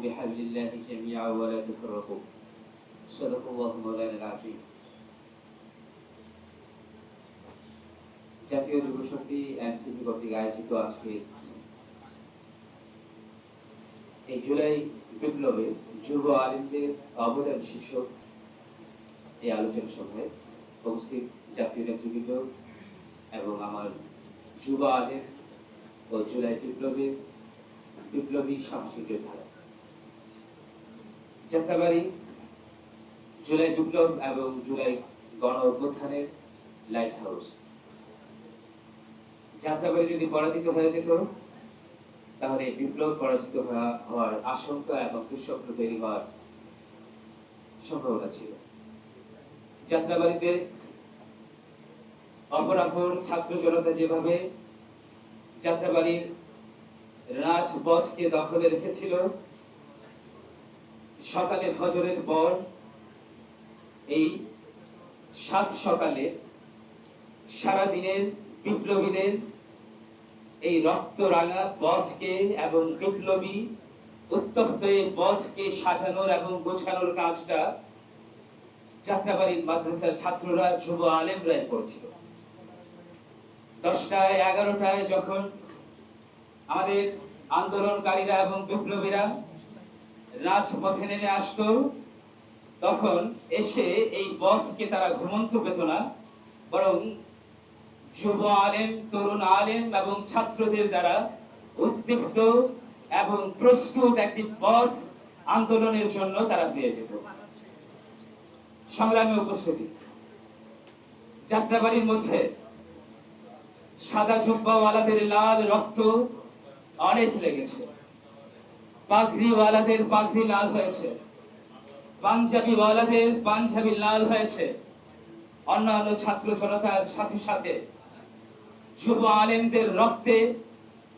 بحبل الله جميعا ولا تفرقوا صدق الله مولانا العظيم জাতীয় যুব শক্তি এনসিপি কর্তৃক আয়োজিত আজকে এই জুলাই বিপ্লবে যুব আলিমদের অবদান শীর্ষক এই আলোচনা সভায় উপস্থিত জাতীয় নেতৃবৃন্দ এবং আমার যুব আলিম ও জুলাই বিপ্লবের বিপ্লবী সাহসী যোদ্ধারা যাত্রাবাড়ি জুলাই বিপ্লব এবং জুলাই গণ অভ্যুত্থানের লাইট হাউস যাত্রাবাড়ি যদি পরাজিত হয়ে যেত, তাহলে বিপ্লব পরাজিত হওয়ার আশঙ্কা এবং দুঃস্বপ্ন তৈরি হওয়ার সম্ভাবনা ছিল। যাত্রাবাড়িতে অপরাপর ছাত্র জনতা যেভাবে যাত্রাবাড়ির রাজপথকে দখলে রেখেছিল সকালে ফজরের পর এই সাত সকালে সারাদিনের বিপ্লবীদের এই রক্ত রাঙা পথকে এবং বিপ্লবী উত্তপ্ত এই পথকে সাজানোর এবং গোছানোর কাজটা যাত্রাবাড়ির মাদ্রাসার ছাত্ররা, যুব আলেমরাই করছিল। দশটায়, এগারোটায় যখন আমাদের আন্দোলনকারীরা এবং বিপ্লবীরা রাজপথে নেমে আসতো। তখন এসে এই পথকে তারা ঘুমন্ত পেত না, বরং যুব আলেম, তরুণ আলেম এবং ছাত্রদের দ্বারা উদ্দীপ্ত এবং প্রস্তুত একটি পথ আন্দোলনের জন্য তারা পেয়ে যেত। সংগ্রামে উপস্থিতি। যাত্রাবাড়ির মধ্যে সাদা জুব্বাওয়ালাদের লাল রক্ত অনেক লেগেছে। পাগড়িওয়ালাদের পাগড়ি লাল হয়েছে। পাঞ্জাবি ওয়ালাদের পাঞ্জাবি লাল হয়েছে। অন্যান্য ছাত্র জনতার সাথে সাথে যুব আলেমদের রক্তে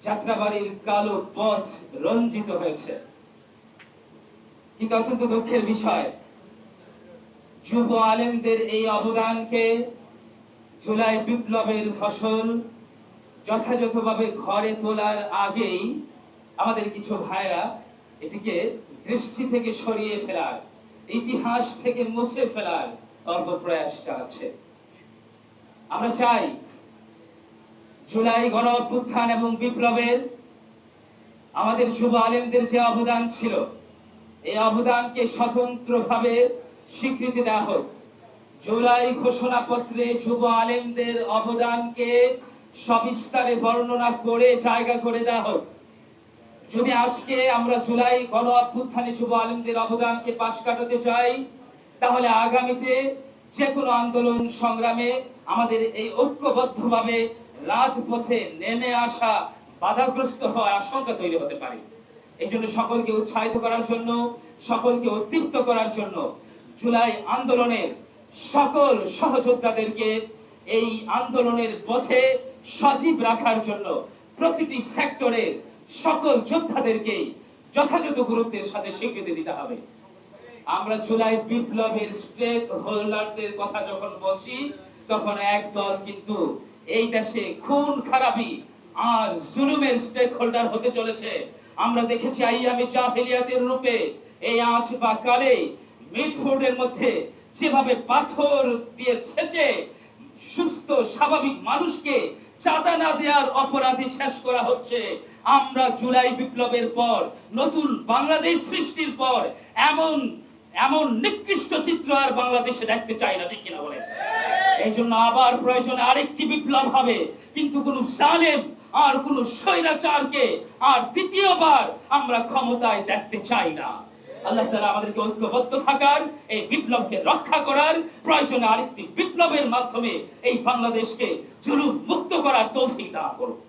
যাত্রাবাড়ির কালো পথ রঞ্জিত হয়েছে। কিন্তু অত্যন্ত দুঃখের বিষয়, যুব আলেমদের এই অবদানকে জুলাই বিপ্লবের ফসল যথাযথভাবে ঘরে তোলার আগেই আমাদের কিছু ভাইরা এটিকে দৃষ্টি থেকে সরিয়ে ফেলার, ইতিহাস থেকে মুছে ফেলার অল্পপ্রয়াস চালাচ্ছে আমরা চাই জুলাই গণ অভ্যুত্থান এবং বিপ্লবের আমাদের যুব আলেমদের যে অবদান ছিল, এই অবদানকে স্বতন্ত্রভাবে স্বীকৃতি দেওয়া হোক। জুলাই ঘোষণাপত্রে যুব আলেমদের অবদানকে সবিস্তারে বর্ণনা করে, জায়গা করে দেওয়া হোক। যদি আজকে আমরা জুলাই গণ অভ্যুত্থানে যুব আলেমদের অবদানকে পাশ কাটাতে চাই, তাহলে আগামীতে যে কোনো আন্দোলন সংগ্রামে আমাদের এই ঐক্যবদ্ধভাবে রাজপথে নেমে আসা বাধাগ্রস্ত হওয়ার আশঙ্কা তৈরি হতে পারে। এই জন্য সকলকে উৎসাহিত করার জন্য, সকলকে উদ্দীপ্ত করার জন্য জুলাই আন্দোলনের সকল সহযোদ্ধাদেরকে এই আন্দোলনের পথে সজীব রাখার জন্য প্রতিটি সেক্টরের সকল যোদ্ধাদেরকে যথাযথ গুরুত্বের সাথে স্বীকৃতি দিতে হবে। আমরা জুলাই বিপ্লবের স্টেক হোল্ডারদের কথা যখন বলছি, তখন এক দল কিন্তু এই দেশে খুন খারাপি আর জুলুমের স্টেক হোল্ডার হতে চলেছে। আমরা দেখেছি আইয়ামি জাহিলিয়াতের রূপে এই আজ বা কালে মিডফোর্ডের মধ্যে যেভাবে পাথর দিয়ে ছেচে সুস্থ, স্বাভাবিক মানুষকে চাঁদা না দেওয়ার অপরাধী শেষ করা হচ্ছে। আমরা জুলাই বিপ্লবের পর, নতুন বাংলাদেশ সৃষ্টির পর, এমন এমন নিকৃষ্ট চিত্র আর বাংলাদেশে দেখতে চাই না, ঠিক কিনা বলে এই জন্য আবার প্রয়োজনে আরেকটি বিপ্লব হবে। কিন্তু কোন সালেম আর কোন স্বৈরাচারকে আর দ্বিতীয়বার আমরা ক্ষমতায় দেখতে চাই না। আল্লাহ তালা আমাদেরকে ঐক্যবদ্ধ থাকার, এই বিপ্লবকে রক্ষা করার প্রয়োজনে আরেকটি বিপ্লবের মাধ্যমে এই বাংলাদেশকে জুলুম মুক্ত করার তৌফিক দান করুন।